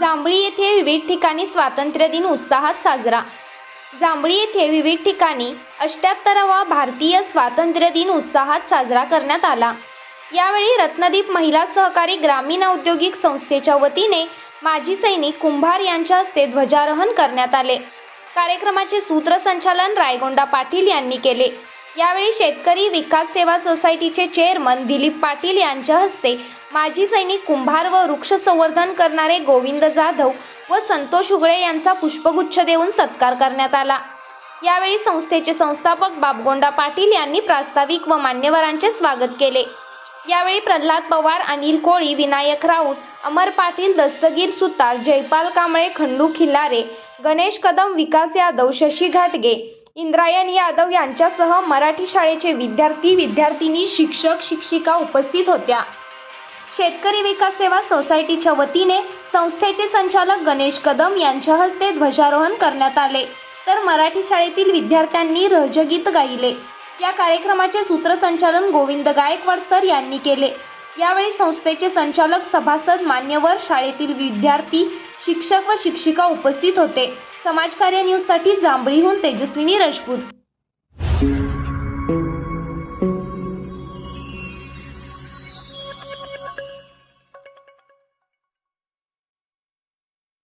जांभळी येथे विविध ठिकाणी स्वातंत्र्य दिन उत्साहात साजरा. जांभळी येथे विविध ठिकाणी अष्ट्याहत्तरावा भारतीय स्वातंत्र्य दिन उत्साहात साजरा करण्यात आला. यावेळी रत्नदीप महिला सहकारी ग्रामीण औद्योगिक संस्थेच्या वतीने माजी सैनिक कुंभार यांच्या हस्ते ध्वजारोहण करण्यात आले. कार्यक्रमाचे सूत्रसंचालन रायगोंडा पाटील यांनी केले. यावेळी शेतकरी विकास सेवा सोसायटीचे चेअरमन दिलीप पाटील यांच्या हस्ते माजी सैनिक कुंभार व वृक्ष संवर्धन करणारे गोविंद जाधव व संतोष उगळे यांचा पुष्पगुच्छ देऊन सत्कार करण्यात आला. यावेळी संस्थेचे संस्थापक बाबगोंडा पाटील यांनी प्रास्ताविक व मान्यवरांचे स्वागत केले. यावेळी प्रल्हाद पवार अनिल कोळी विनायक राऊत अमर पाटील दस्तगीर सुतार जयपाल कांबळे खंडू खिल्लारे गणेश कदम विकास यादव शशी घाटगे इंद्रायण यादव यांच्यासह मराठी शाळेचे विद्यार्थी विद्यार्थिनी शिक्षक शिक्षिका उपस्थित होत्या. शेतकरी विकास सेवा सोसायटीच्या वतीने संस्थेचे संचालक गणेश कदम यांच्या हस्ते ध्वजारोहण करण्यात आले. तर मराठी शाळेतील विद्यार्थ्यांनी रहजगीत गायले. या कार्यक्रमाचे सूत्रसंचालन गोविंद गायकवाड सर यांनी केले. यावेळी संस्थेचे संचालक सभासद मान्यवर शाळेतील विद्यार्थी शिक्षक व शिक्षिका उपस्थित होते. समाजकार्य न्यूजसाठी जांभळीहून तेजस्विनी राजपूत.